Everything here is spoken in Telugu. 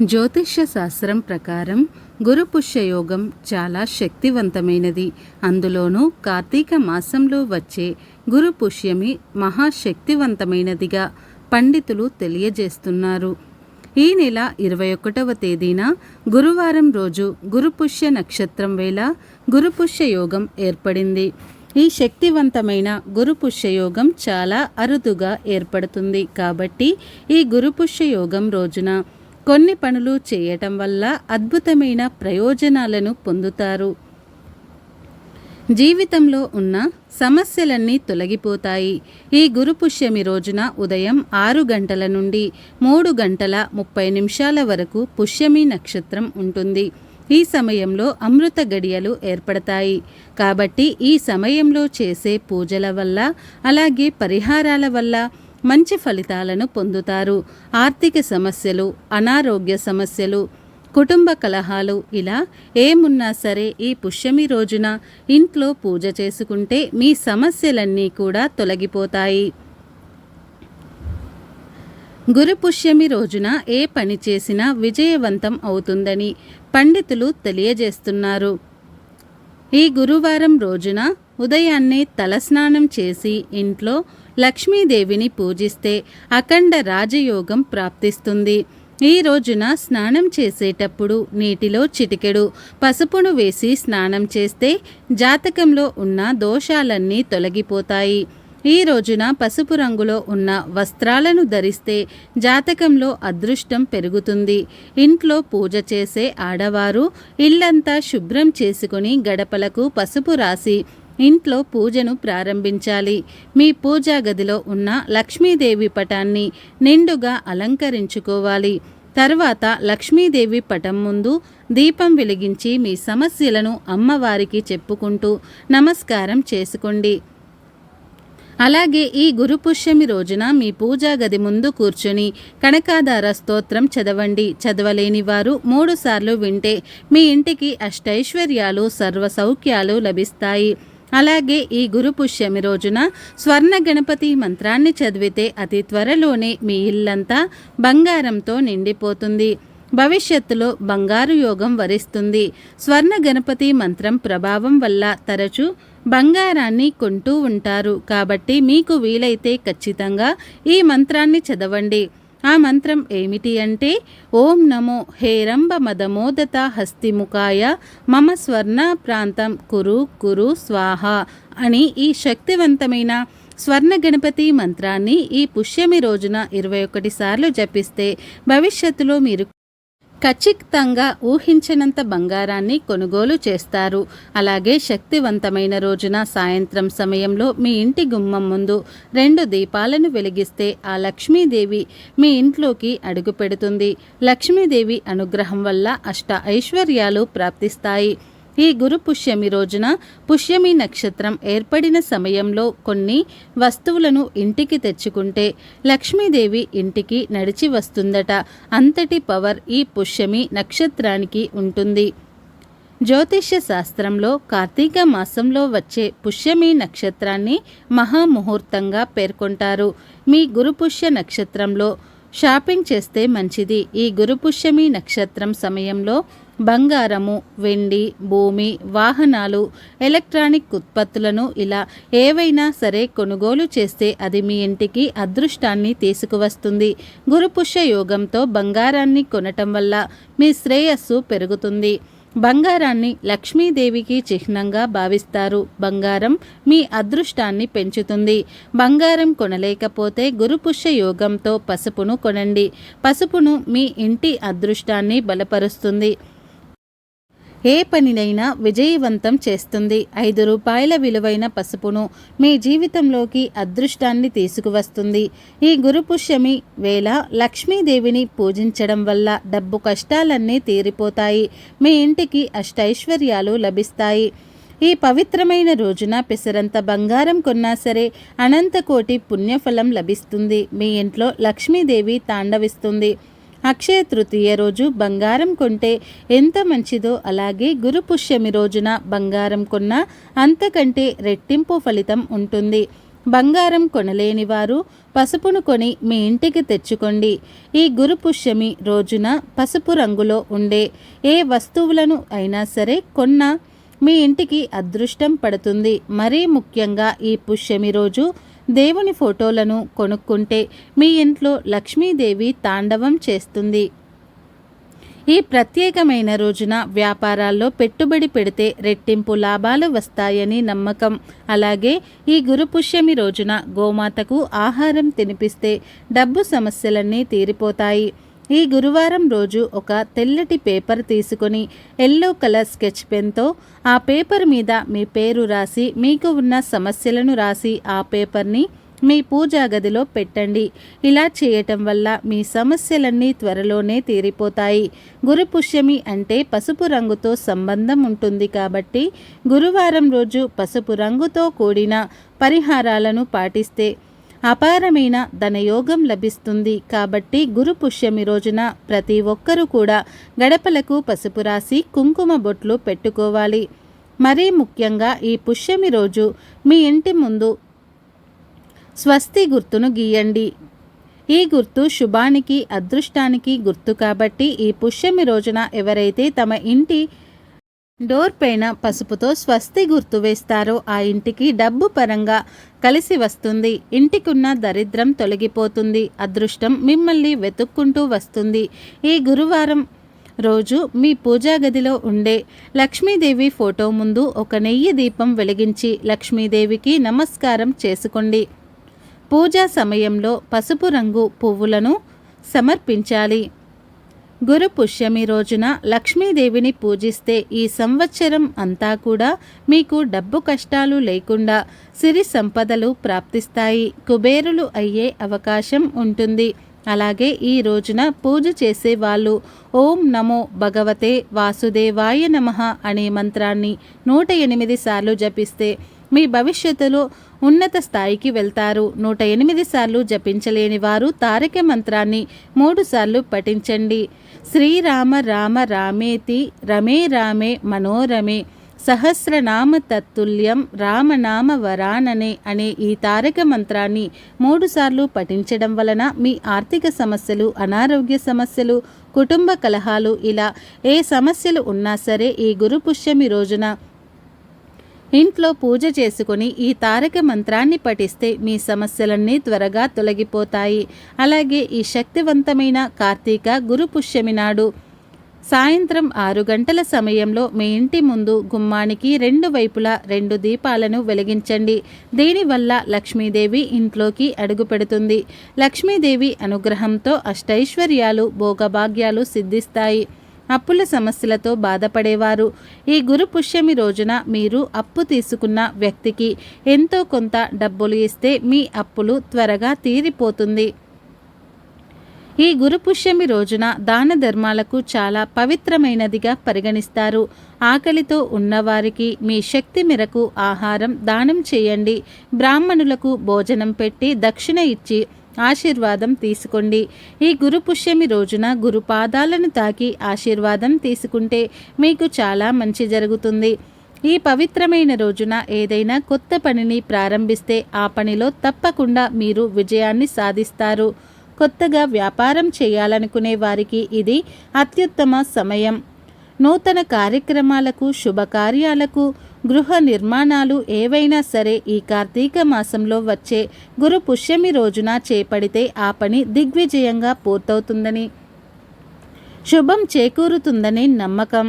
జ్యోతిష్య శాస్త్రం ప్రకారం గురు పుష్యయోగం చాలా శక్తివంతమైనది. అందులోనూ కార్తీక మాసంలో వచ్చే గురు పుష్యమి మహాశక్తివంతమైనదిగా పండితులు తెలియజేస్తున్నారు. ఈ నెల ఇరవై ఒకటవ తేదీన గురువారం రోజు గురుపుష్య నక్షత్రం వేళ గురుపుష్య యోగం ఏర్పడింది. ఈ శక్తివంతమైన గురుపుష్య యోగం చాలా అరుదుగా ఏర్పడుతుంది. కాబట్టి ఈ గురుపుష్య యోగం రోజున కొన్ని పనులు చేయటం వల్ల అద్భుతమైన ప్రయోజనాలను పొందుతారు. జీవితంలో ఉన్న సమస్యలన్నీ తొలగిపోతాయి. ఈ గురు పుష్యమి రోజున ఉదయం ఆరు గంటల నుండి మూడు గంటల ముప్పై నిమిషాల వరకు పుష్యమి నక్షత్రం ఉంటుంది. ఈ సమయంలో అమృత గడియలు ఏర్పడతాయి. కాబట్టి ఈ సమయంలో చేసే పూజల వల్ల అలాగే పరిహారాల వల్ల మంచి ఫలితాలను పొందుతారు. ఆర్థిక సమస్యలు అనారోగ్య సమస్యలు కుటుంబ కలహాలు ఇలా ఏమున్నా సరే ఈ పుష్యమి రోజున ఇంట్లో పూజ చేసుకుంటే మీ సమస్యలన్నీ కూడా తొలగిపోతాయి. గురు పుష్యమి రోజున ఏ పని చేసినా విజయవంతం అవుతుందని పండితులు తెలియజేస్తున్నారు. ఈ గురువారం రోజున ఉదయాన్నే తలస్నానం చేసి ఇంట్లో లక్ష్మీదేవిని పూజిస్తే అఖండ రాజయోగం ప్రాప్తిస్తుంది. ఈ రోజున స్నానం చేసేటప్పుడు నీటిలో చిటికెడు పసుపును వేసి స్నానం చేస్తే జాతకంలో ఉన్న దోషాలన్నీ తొలగిపోతాయి. ఈ రోజున పసుపు రంగులో ఉన్న వస్త్రాలను ధరిస్తే జాతకంలో అదృష్టం పెరుగుతుంది. ఇంట్లో పూజ చేసే ఆడవారు ఇల్లంతా శుభ్రం చేసుకుని గడపలకు పసుపు రాసి ఇంట్లో పూజను ప్రారంభించాలి. మీ పూజా గదిలో ఉన్న లక్ష్మీదేవి పటాన్ని నిండుగా అలంకరించుకోవాలి. తర్వాత లక్ష్మీదేవి పటం ముందు దీపం వెలిగించి మీ సమస్యలను అమ్మవారికి చెప్పుకుంటూ నమస్కారం చేసుకోండి. అలాగే ఈ గురుపుష్యమి రోజున మీ పూజా గది ముందు కూర్చుని కనకాధార స్తోత్రం చదవండి. చదవలేని వారు మూడుసార్లు వింటే మీ ఇంటికి అష్టైశ్వర్యాలు సర్వ సౌఖ్యాలు లభిస్తాయి. అలాగే ఈ గురు పుష్యమి రోజున స్వర్ణ గణపతి మంత్రాన్ని చదివితే అతి త్వరలోనే మీ ఇల్లంతా బంగారంతో నిండిపోతుంది. భవిష్యత్తులో బంగారు యోగం వరిస్తుంది. స్వర్ణ గణపతి మంత్రం ప్రభావం వల్ల తరచూ బంగారాన్ని కొంటూ ఉంటారు. కాబట్టి మీకు వీలైతే ఖచ్చితంగా ఈ మంత్రాన్ని చదవండి. ఆ మంత్రం ఏమిటి అంటే ఓం నమో హేరంబ మదమోదత హస్తిముఖాయ మమ స్వర్ణ ప్రాంతం కురు కురు స్వాహ అని ఈ శక్తివంతమైన స్వర్ణ గణపతి మంత్రాన్ని ఈ పుష్యమి రోజున ఇరవై ఒకటి సార్లు జపిస్తే భవిష్యత్తులో మీరు ఖచ్చితంగా ఊహించినంత బంగారాన్ని కొనుగోలు చేస్తారు. అలాగే శక్తివంతమైన రోజున సాయంత్రం సమయంలో మీ ఇంటి గుమ్మం ముందు రెండు దీపాలను వెలిగిస్తే ఆ లక్ష్మీదేవి మీ ఇంట్లోకి అడుగు పెడుతుంది. లక్ష్మీదేవి అనుగ్రహం వల్ల అష్ట ఐశ్వర్యాలు ప్రాప్తిస్తాయి. ఈ గురు పుష్యమి రోజున పుష్యమి నక్షత్రం ఏర్పడిన సమయంలో కొన్ని వస్తువులను ఇంటికి తెచ్చుకుంటే లక్ష్మీదేవి ఇంటికి నడిచి వస్తుందట. అంతటి పవర్ ఈ పుష్యమి నక్షత్రానికి ఉంటుంది. జ్యోతిష్య శాస్త్రంలో కార్తీక మాసంలో వచ్చే పుష్యమి నక్షత్రాన్ని మహాముహూర్తంగా పేర్కొంటారు. మీ గురుపుష్య నక్షత్రంలో షాపింగ్ చేస్తే మంచిది. ఈ గురుపుష్యమి నక్షత్రం సమయంలో బంగారము వెండి భూమి వాహనాలు ఎలక్ట్రానిక్ ఉత్పత్తులను ఇలా ఏవైనా సరే కొనుగోలు చేస్తే అది మీ ఇంటికి అదృష్టాన్ని తీసుకువస్తుంది. గురుపుష్య యోగంతో బంగారాన్ని కొనటం వల్ల మీ శ్రేయస్సు పెరుగుతుంది. బంగారాన్ని లక్ష్మీదేవికి చిహ్నంగా భావిస్తారు. బంగారం మీ అదృష్టాన్ని పెంచుతుంది. బంగారం కొనలేకపోతే గురుపుష్య యోగంతో పసుపును కొనండి. పసుపును మీ ఇంటి అదృష్టాన్ని బలపరుస్తుంది. ఏ పనినైనా విజయవంతం చేస్తుంది. ఐదు రూపాయల విలువైన పసుపును మీ జీవితంలోకి అదృష్టాన్ని తీసుకువస్తుంది. ఈ గురుపుష్యమి వేళ లక్ష్మీదేవిని పూజించడం వల్ల డబ్బు కష్టాలన్నీ తీరిపోతాయి. మీ ఇంటికి అష్టైశ్వర్యాలు లభిస్తాయి. ఈ పవిత్రమైన రోజున పెసరంత బంగారం కొన్నా సరే అనంతకోటి పుణ్యఫలం లభిస్తుంది. మీ ఇంట్లో లక్ష్మీదేవి తాండవిస్తుంది. అక్షయ తృతీయ రోజు బంగారం కొంటే ఎంత మంచిదో అలాగే గురుపుష్యమి రోజున బంగారం కొన్నా అంతకంటే రెట్టింపు ఫలితం ఉంటుంది. బంగారం కొనలేని వారు పసుపును కొని మీ ఇంటికి తెచ్చుకోండి. ఈ గురుపుష్యమి రోజున పసుపు రంగులో ఉండే ఏ వస్తువులను అయినా సరే కొన్న మీ ఇంటికి అదృష్టం పడుతుంది. మరీ ముఖ్యంగా ఈ పుష్యమి రోజు దేవుని ఫోటోలను కొనుక్కుంటే మీ ఇంట్లో లక్ష్మీదేవి తాండవం చేస్తుంది. ఈ ప్రత్యేకమైన రోజున వ్యాపారాల్లో పెట్టుబడి పెడితే రెట్టింపు లాభాలు వస్తాయని నమ్మకం. అలాగే ఈ గురు పుష్యమి రోజున గోమాతకు ఆహారం తినిపిస్తే డబ్బు సమస్యలన్నీ తీరిపోతాయి. ఈ గురువారం రోజు ఒక తెల్లటి పేపర్ తీసుకొని ఎల్లో కలర్ స్కెచ్ పెన్తో ఆ పేపర్ మీద మీ పేరు రాసి మీకు ఉన్న సమస్యలను రాసి ఆ పేపర్ని మీ పూజా గదిలో పెట్టండి. ఇలా చేయటం వల్ల మీ సమస్యలన్నీ త్వరలోనే తీరిపోతాయి. గురు పుష్యమి అంటే పసుపు రంగుతో సంబంధం ఉంటుంది కాబట్టి గురువారం రోజు పసుపు రంగుతో కూడిన పరిహారాలను పాటిస్తే అపారమైన ధనయోగం లభిస్తుంది. కాబట్టి గురు పుష్యమి రోజున ప్రతి ఒక్కరూ కూడా గడపలకు పసుపు రాసి కుంకుమ బొట్లు పెట్టుకోవాలి. మరీ ముఖ్యంగా ఈ పుష్యమి రోజు మీ ఇంటి ముందు స్వస్తి గుర్తును గీయండి. ఈ గుర్తు శుభానికి అదృష్టానికి గుర్తు కాబట్టి ఈ పుష్యమి రోజున ఎవరైతే తమ ఇంటి డోర్ పైన పసుపుతో స్వస్తి గుర్తు వేస్తారో. ఆ ఇంటికి డబ్బు పరంగా కలిసి వస్తుంది. ఇంటికున్న దరిద్రం తొలగిపోతుంది. అదృష్టం మిమ్మల్ని వెతుక్కుంటూ వస్తుంది. ఈ గురువారం రోజు మీ పూజా గదిలో ఉండే లక్ష్మీదేవి ఫోటో ముందు ఒక నెయ్యి దీపం వెలిగించి లక్ష్మీదేవికి నమస్కారం చేసుకోండి. పూజా సమయంలో పసుపు రంగు పువ్వులను సమర్పించాలి. గురు పుష్యమి రోజున లక్ష్మీదేవిని పూజిస్తే ఈ సంవత్సరం అంతా కూడా మీకు డబ్బు కష్టాలు లేకుండా సిరి సంపదలు ప్రాప్తిస్తాయి. కుబేరులు అయ్యే అవకాశం ఉంటుంది. అలాగే ఈ రోజున పూజ చేసే వాళ్ళు ఓం నమో భగవతే వాసుదేవాయ నమ అనే మంత్రాన్ని నూట ఎనిమిది సార్లు జపిస్తే మీ భవిష్యత్తులో ఉన్నత స్థాయికి వెళ్తారు. నూట ఎనిమిది సార్లు జపించలేని వారు తారక మంత్రాన్ని మూడుసార్లు పఠించండి. శ్రీరామ రామ రామేతి రమే రామే మనోరమే సహస్రనామ తత్తుల్యం రామనామ వరాననే అనే ఈ తారక మంత్రాన్ని మూడుసార్లు పఠించడం వలన మీ ఆర్థిక సమస్యలు అనారోగ్య సమస్యలు కుటుంబ కలహాలు ఇలా ఏ సమస్యలు ఉన్నా సరే ఈ గురు పుష్యమి రోజున ఇంట్లో పూజ చేసుకుని ఈ తారక మంత్రాన్ని పఠిస్తే మీ సమస్యలన్నీ త్వరగా తొలగిపోతాయి. అలాగే ఈ శక్తివంతమైన కార్తీక గురు పుష్యమి నాడు సాయంత్రం ఆరు గంటల సమయంలో మీ ఇంటి ముందు గుమ్మానికి రెండు వైపులా రెండు దీపాలను వెలిగించండి. దీనివల్ల లక్ష్మీదేవి ఇంట్లోకి అడుగుపెడుతుంది లక్ష్మీదేవి అనుగ్రహంతో అష్టైశ్వర్యాలు భోగభాగ్యాలు సిద్ధిస్తాయి. అప్పుల సమస్యలతో బాధపడేవారు. ఈ గురు పుష్యమి రోజున మీరు అప్పు తీసుకున్న వ్యక్తికి ఎంతో కొంత డబ్బులు ఇస్తే మీ అప్పులు త్వరగా తీరిపోతుంది. ఈ గురు పుష్యమి రోజున దాన ధర్మాలకు చాలా పవిత్రమైనదిగా పరిగణిస్తారు. ఆకలితో ఉన్నవారికి మీ శక్తి మేరకు ఆహారం దానం చేయండి. బ్రాహ్మణులకు భోజనం పెట్టి దక్షిణ ఇచ్చి ఆశీర్వాదం తీసుకోండి. ఈ గురు పుష్యమి రోజున గురు పాదాలను తాకి ఆశీర్వాదం తీసుకుంటే మీకు చాలా మంచి జరుగుతుంది. ఈ పవిత్రమైన రోజున ఏదైనా కొత్త పనిని ప్రారంభిస్తే ఆ పనిలో తప్పకుండా మీరు విజయాన్ని సాధిస్తారు. కొత్తగా వ్యాపారం చేయాలనుకునే వారికి ఇది అత్యుత్తమ సమయం. నూతన కార్యక్రమాలకు శుభకార్యాలకు గృహ నిర్మాణాలు ఏవైనా సరే ఈ కార్తీక మాసంలో వచ్చే గురు పుష్యమి రోజున చేపడితే ఆ పని దిగ్విజయంగా పూర్తవుతుందని శుభం చేకూరుతుందని నమ్మకం.